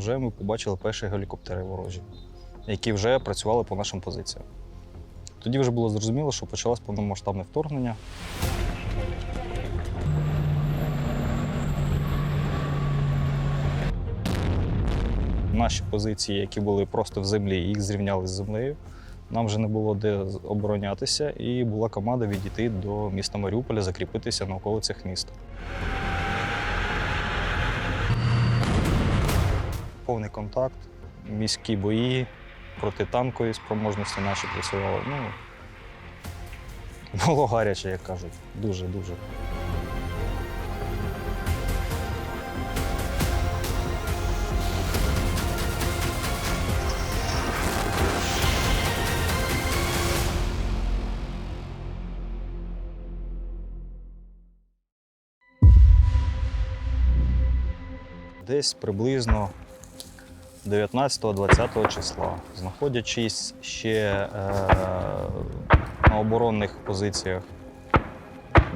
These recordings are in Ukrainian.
вже ми побачили перші гелікоптери ворожі, які вже працювали по нашим позиціям. Тоді вже було зрозуміло, що почалось повномасштабне вторгнення. Наші позиції, які були просто в землі, їх зрівняли з землею. Нам вже не було де оборонятися, і була команда відійти до міста Маріуполя, закріпитися на околицях міста. Повний контакт, міські бої, протитанкові спроможності наші працювали. Ну, було гаряче, як кажуть. Дуже-дуже. Десь приблизно 19-20 числа, знаходячись ще е, на оборонних позиціях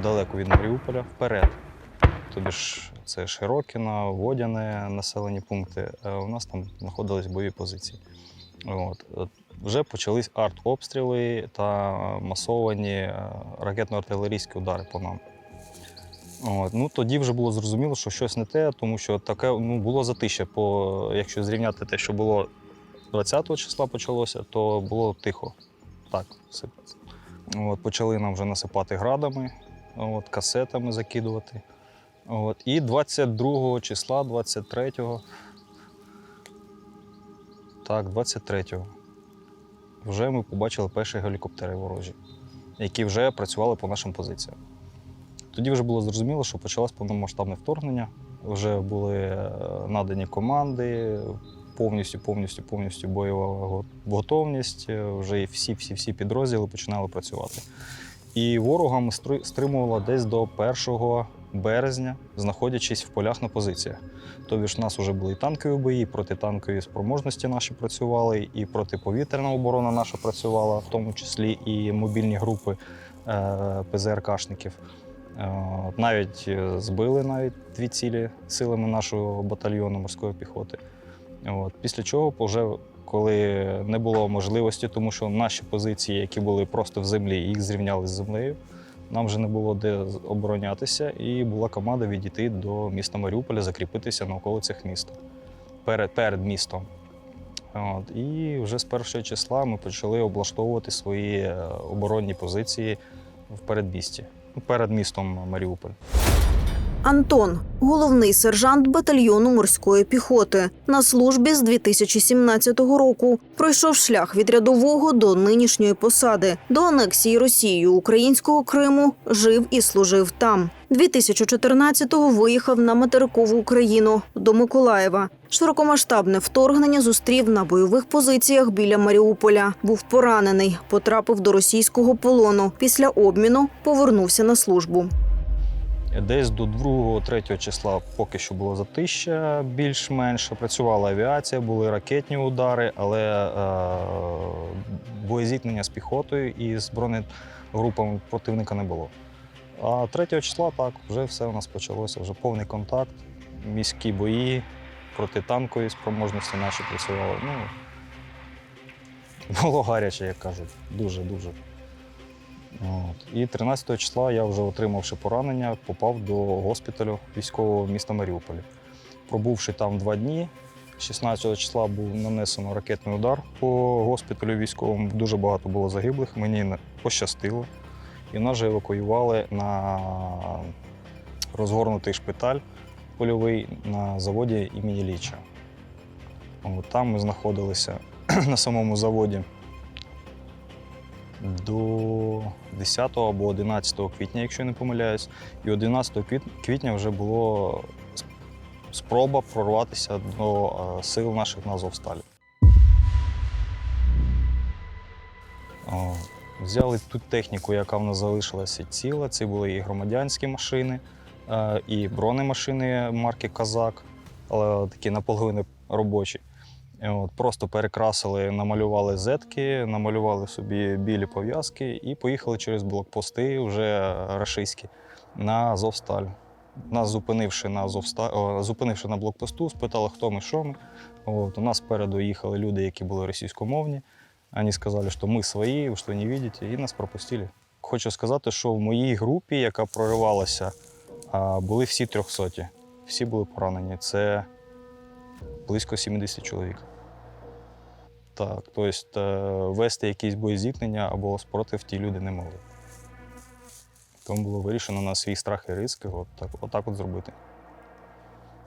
далеко від Маріуполя, вперед. Тобі ж це Широкіна, Водяне населені пункти. е, У нас там знаходились бойові позиції. От. Вже почались артобстріли та масовані е, ракетно-артилерійські удари по нам. От. Ну, тоді вже було зрозуміло, що щось не те, тому що таке ну, було затище. По, якщо зрівняти те, що було 20 числа почалося, то було тихо. Так. От, почали нам вже насипати градами, от, касетами закидувати. От, і 22 числа, 23-го, так, 23-го, вже ми побачили перші гелікоптери ворожі, які вже працювали по нашим позиціям. Тоді вже було зрозуміло, що почалось повномасштабне вторгнення. Вже були е, надані команди, повністю, повністю, повністю бойова готовність. е, Вже і всі, всі, всі підрозділи починали працювати. І ворога ми стри- стримували десь до 1 березня, знаходячись в полях на позиціях. Тобі ж у нас вже були і танкові бої, і протитанкові спроможності наші працювали, і протиповітряна оборона наша працювала, в тому числі і мобільні групи е, ПЗРКшників. Е, Навіть е, збили навіть дві цілі силами нашого батальйону морської піхоти. От. Після чого, вже коли не було можливості, тому що наші позиції, які були просто в землі, їх зрівняли з землею. Нам вже не було де оборонятися, і була команда відійти до міста Маріуполя, закріпитися на околицях міста перед, перед містом. От. І вже з першого числа ми почали облаштовувати свої е, оборонні позиції в передмісті, перед містом Маріуполь. Антон, головний сержант батальйону морської піхоти, на службі з 2017 року. Пройшов шлях від рядового до нинішньої посади. До анексії Росією українського Криму жив і служив там. 2014-го виїхав на материкову Україну до Миколаєва. Широкомасштабне вторгнення зустрів на бойових позиціях біля Маріуполя. Був поранений, потрапив до російського полону. Після обміну повернувся на службу. Десь до 2-3 числа поки що було затища більш-менш. Працювала авіація, були ракетні удари, але е, боєзіткнення з піхотою і з бронегрупами противника не було. А 3 числа так, вже все у нас почалося, вже повний контакт, міські бої, протитанкові спроможності наші працювали. Ну, було гаряче, як кажуть, дуже-дуже. І 13 числа я вже отримавши поранення, попав до госпіталю військового міста Маріуполя. Пробувши там два дні, 16 числа був нанесено ракетний удар по госпіталю військовому. Дуже багато було загиблих. Мені пощастило. І нас же евакуювали на розгорнутий шпиталь польовий на заводі імені Ліча. От, Там ми знаходилися на самому заводі до 10 або 11 квітня, якщо я не помиляюсь. І 11 квітня вже було спроба прорватися до е, сил наших на Азовсталі. Взяли ту техніку, яка в нас залишилася ціла. Це були і громадянські машини, е, і бронемашини марки Казак, але такі наполовину робочі. От, просто перекрасили, намалювали зетки, намалювали собі білі пов'язки і поїхали через блокпости вже рашистські на Азовсталь. Нас зупинивши на Азовста... о, зупинивши на блокпосту, спитали, хто ми, що ми. От, у нас спереду їхали люди, які були російськомовні. Вони сказали, що ми свої, що не бачите, і нас пропустили. Хочу сказати, що в моїй групі, яка проривалася, були всі трьохсоті. Всі були поранені. Це близько 70 чоловік. Так, тобто вести якісь боєзіткнення або спротив ті люди не могли. Тому було вирішено на свій страх і ризик от так, отак от зробити.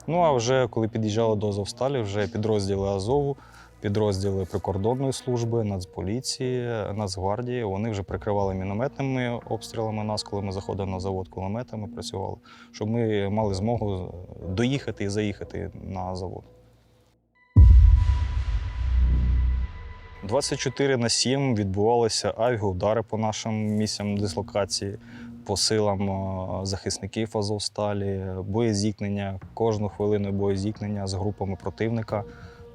Ну а вже коли під'їжджали до Азовсталі, вже підрозділи Азову, підрозділи прикордонної служби, Нацполіції, Нацгвардії, вони вже прикривали мінометними обстрілами нас, коли ми заходили на завод кулеметами, працювали, щоб ми мали змогу доїхати і заїхати на завод. 24 на 7 відбувалися авіаудари по нашим місцям дислокації, по силам е, захисників Азовсталі, боєзіткнення, кожну хвилину боєзіткнення з групами противника,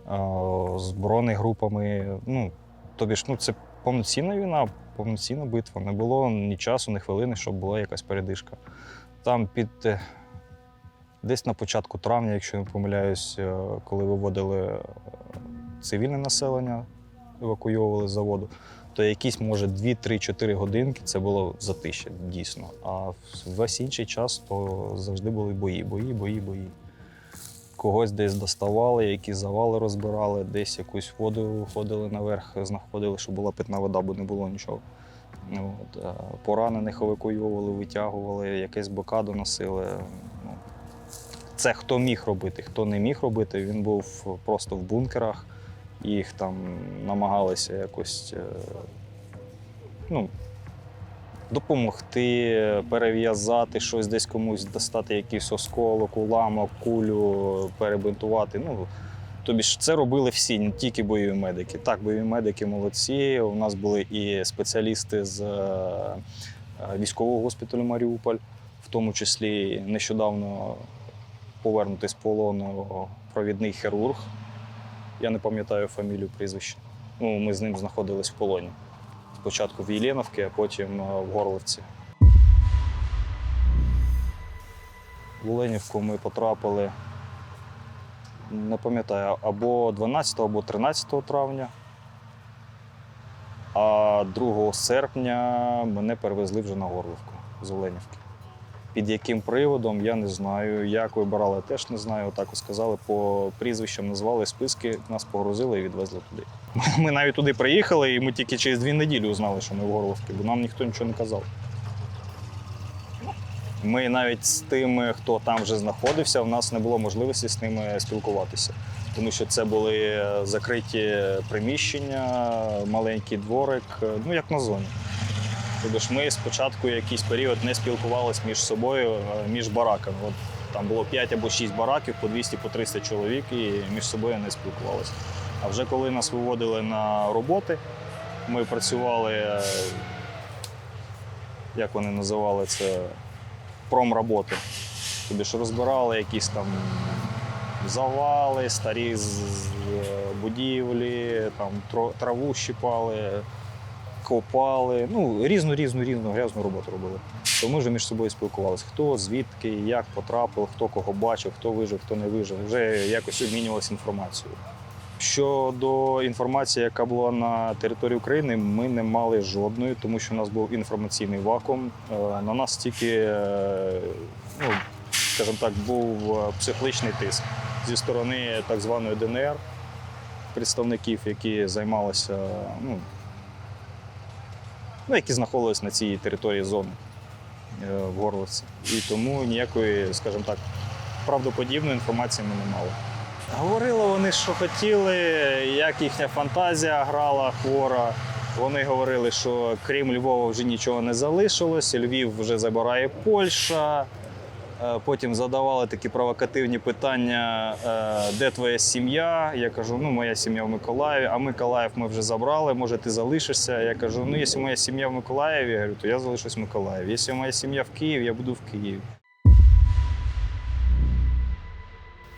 е, з бронегрупами. Ну, тобі ж, ну, це повноцінна війна, повноцінна битва. Не було ні часу, ні хвилини, щоб була якась передишка. Там під е, десь на початку травня, якщо не помиляюсь, е, коли виводили е, цивільне населення, евакуйовували з заводу, то якісь, може, 2-3-4 годинки це було затище, дійсно. А весь інший час то завжди були бої, бої, бої, бої. Когось десь доставали, якісь завали розбирали, десь якусь воду виходили наверх, знаходили, щоб була питна вода, бо не було нічого. От, е, поранених евакуйовували, витягували, якесь блокаду носили. Ну, Це хто міг робити, хто не міг робити, він був просто в бункерах їх там намагалися якось е, ну, допомогти, перев'язати щось десь комусь, достати якийсь осколок, уламок, кулю, перебинтувати. Ну, тобі ж це робили всі, не тільки бойові медики. Так, бойові медики молодці. У нас були і спеціалісти з е, військового госпіталю Маріуполь, в тому числі нещодавно повернутий з полону провідний хірург. Я не пам'ятаю фамілію, прізвище. Ну, ми з ним знаходились в полоні. Спочатку в Єленовці, а потім е, в Горловці. В Оленівку ми потрапили, не пам'ятаю, або 12 або 13 травня. А 2 серпня мене перевезли вже на Горловку з Оленівки. Під яким приводом, я не знаю. Як вибирали, теж не знаю. Отак сказали, по прізвищам назвали списки, нас погрузили і відвезли туди. Ми навіть туди приїхали, і ми тільки через дві неділі узнали, що ми в Горловці, бо нам ніхто нічого не казав. Ми навіть з тими, хто там вже знаходився, у нас не було можливості з ними спілкуватися, тому що це були закриті приміщення, маленький дворик, ну як на зоні. Тобто ж ми спочатку якийсь період не спілкувалися між собою, е, між бараками. От там було 5 або 6 бараків по 200 по 300 чоловік, і між собою не спілкувалися. А вже коли нас виводили на роботи, ми працювали, е, як вони називали це, промроботи. Тобі ж розбирали якісь там завали, старі з- будівлі, там траву щипали копали, ну, різну, різну, різну грязну роботу робили. То ми вже між собою спілкувалися, хто звідки, як потрапив, хто кого бачив, хто вижив, хто не вижив. Вже якось обмінювалися інформацією. Щодо інформації, яка була на території України, ми не мали жодної, тому що у нас був інформаційний вакуум. Е, На нас тільки, е, ну, скажімо так, був е, психологічний тиск зі сторони так званої ДНР, представників, які займалися ну, ну, які знаходились на цій території зони е, в Горловці. І тому ніякої, скажімо так, правдоподібної інформації ми не мали. Говорили вони, що хотіли, як їхня фантазія грала хвора. Вони говорили, що крім Львова вже нічого не залишилось, Львів вже забирає Польща. Е, Потім задавали такі провокативні питання, е, де твоя сім'я? Я кажу, ну моя сім'я в Миколаєві, а Миколаїв ми вже забрали, може ти залишишся. Я кажу, ну якщо моя сім'я в Миколаєві, я говорю, то я залишусь в Миколаєві. Якщо моя сім'я в Києві, я буду в Києві.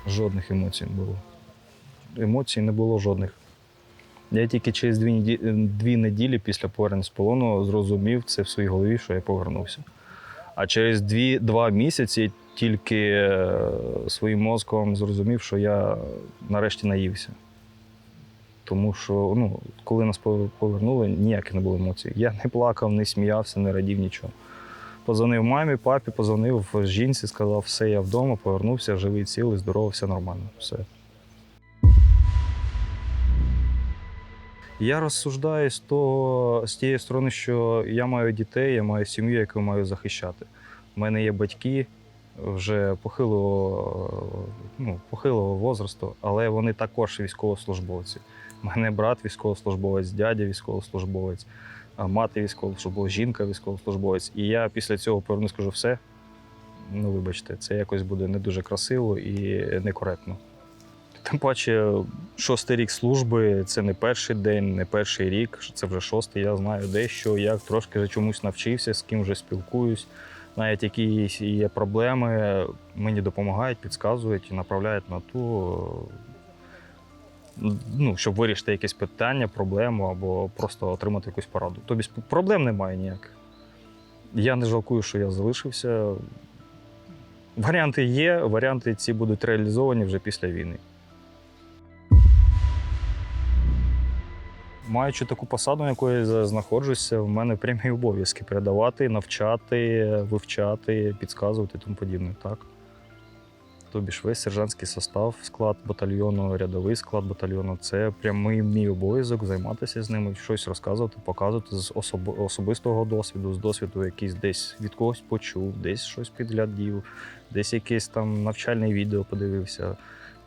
Жодних емоцій не було. Емоцій не було жодних. Я тільки через дві неділі після повернення з полону зрозумів це в своїй голові, що я повернувся. А через дві, два місяці тільки е, своїм мозком зрозумів, що я нарешті наївся. Тому що, ну, коли нас повернули, ніяких не було емоцій. Я не плакав, не сміявся, не радів нічого. Позвонив мамі, папі, позвонив жінці, сказав, все, я вдома, повернувся, живий, цілий, здоровий, все нормально. Все. Я розсуждаю з, того, з тієї сторони, що я маю дітей, я маю сім'ю, яку маю захищати. У мене є батьки вже похилого, ну, похилого возрасту, але вони також військовослужбовці. У мене брат військовослужбовець, дядя військовослужбовець, мати військовослужбовець, жінка військовослужбовець. І я після цього повернусь, скажу все. Ну, вибачте, це якось буде не дуже красиво і некоректно. Тим паче, шостий рік служби це не перший день, не перший рік, це вже шостий. Я знаю дещо, як трошки вже чомусь навчився, з ким вже спілкуюсь. Навіть якісь є проблеми, мені допомагають, підказують і направляють на ту, ну, щоб вирішити якесь питання, проблему або просто отримати якусь пораду. Тобі проблем немає ніяких. Я не жалкую, що я залишився. Варіанти є, варіанти ці будуть реалізовані вже після війни. Маючи таку посаду, на якої я знаходжуся, в мене прямі обов'язки передавати, навчати, вивчати, підказувати і тому подібне. Так. Тобі ж весь сержантський состав, склад батальйону, рядовий склад батальйону це прямий мій обов'язок займатися з ними, щось розказувати, показувати з особ- особистого досвіду, з досвіду якийсь десь від когось почув, десь щось підглядів, десь якесь там навчальне відео подивився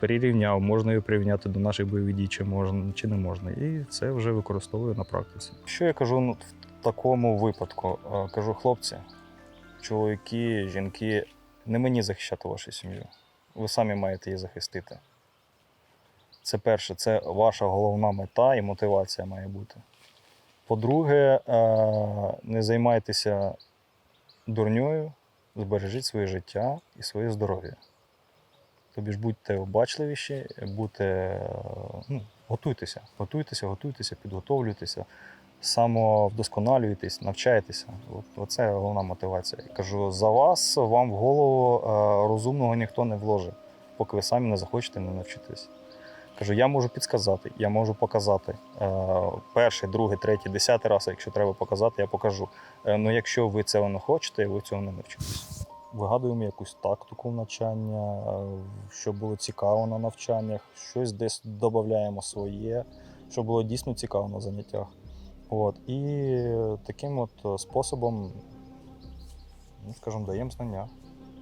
перерівняв, можна його порівняти до наших бойових дій, чи можна, чи не можна. І це вже використовую на практиці. Що я кажу ну, в такому випадку? Е, Кажу, хлопці, чоловіки, жінки, не мені захищати вашу сім'ю. Ви самі маєте її захистити. Це перше, це ваша головна мета і мотивація має бути. По-друге, е, не займайтеся дурньою, збережіть своє життя і своє здоров'я. Тобі будьте обачливіші, будьте, ну, готуйтеся, готуйтеся, готуйтеся, підготовлюйтеся, самовдосконалюйтесь, навчайтеся. От, оце головна мотивація. Я кажу, за вас вам в голову е, розумного ніхто не вложить, поки ви самі не захочете не навчитись. Кажу, я можу підсказати, я можу показати. Е, перший, другий, третій, десятий раз, якщо треба показати, я покажу. Е, ну, якщо ви цього не хочете, ви цього не навчитесь. Вигадуємо якусь тактику навчання, е, що було цікаво на навчаннях, щось десь додаємо своє, що було дійсно цікаво на заняттях. От. І таким от способом, ну, скажімо, даємо знання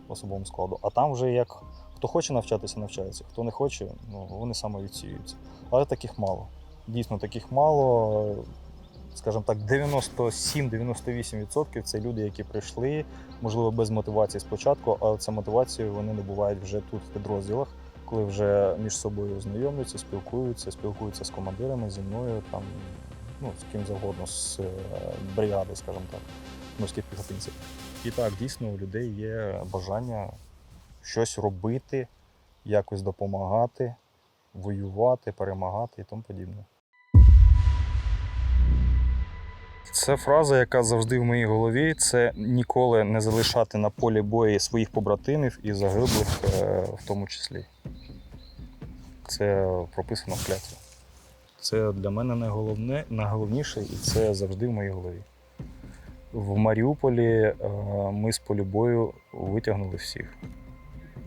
особовому складу. А там вже як хто хоче навчатися, навчається, хто не хоче, ну, вони самовідсіюються. Але таких мало. Дійсно, таких мало. Скажімо так, 97-98% це люди, які прийшли, можливо, без мотивації спочатку, але це мотивацію вони набувають вже тут, в підрозділах, коли вже між собою знайомляться, спілкуються, спілкуються з командирами, зі мною, там, ну, з ким завгодно, з е, бригади, скажімо так, морських піхотинців. І так, дійсно, у людей є бажання щось робити, якось допомагати, воювати, перемагати і тому подібне. Це фраза, яка завжди в моїй голові. Це ніколи не залишати на полі бою своїх побратимів і загиблих, е, в тому числі. Це прописано в клятві. Це для мене найголовне, найголовніше, і це завжди в моїй голові. В Маріуполі е, ми з полю бою витягнули всіх.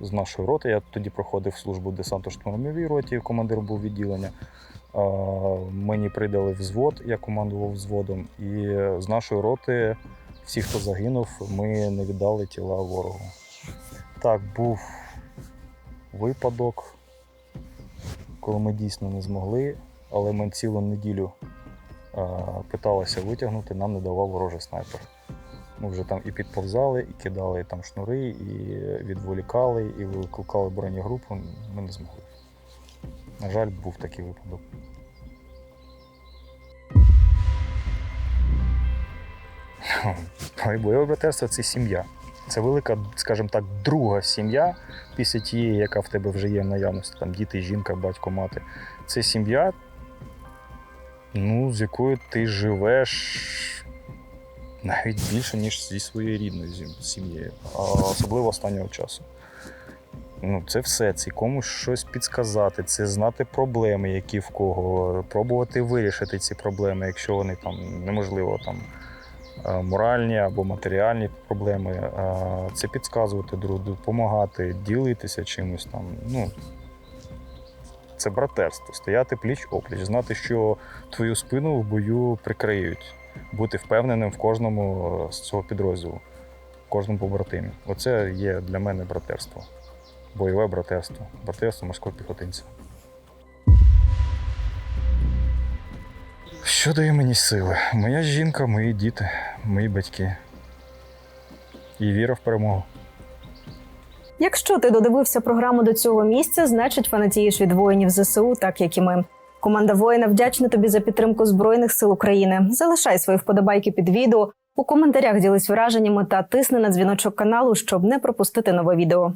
З нашої роти. Я тоді проходив службу в десантно-штурмовій роті, командир був відділення. Мені придали взвод, я командував взводом, і з нашої роти всі, хто загинув, ми не віддали тіла ворогу. Так, був випадок, коли ми дійсно не змогли, але ми цілу неділю питалися витягнути, нам не давав ворожий снайпер. Ми вже там і підповзали, і кидали там шнури, і відволікали, і викликали бронегрупу. Ми не змогли. На жаль, був такий випадок. Бойове братерство це сім'я. Це велика, скажімо так, друга сім'я після тієї, яка в тебе вже є в наявності, там діти, жінка, батько, мати. Це сім'я, ну, з якою ти живеш навіть більше, ніж зі своєю рідною сім'єю, особливо останнього часу. Ну, це все. Це комусь щось підсказати, це знати проблеми, які в кого, пробувати вирішити ці проблеми, якщо вони там неможливо там е, моральні або матеріальні проблеми. е, Це підказувати друг другу, допомагати, ділитися чимось там. Ну, це братерство, стояти пліч опліч, знати, що твою спину в бою прикриють, бути впевненим в кожному е, з цього підрозділу, в кожному побратимі. Оце є для мене братерство, бойове братерство, братерство морського піхотинця. Що дає мені сили? Моя жінка, мої діти, мої батьки. І віра в перемогу. Якщо ти додивився програму до цього місця, значить фанатієш від воїнів ЗСУ, так як і ми. Команда воїна вдячна тобі за підтримку Збройних сил України. Залишай свої вподобайки під відео. У коментарях ділись враженнями та тисни на дзвіночок каналу, щоб не пропустити нове відео.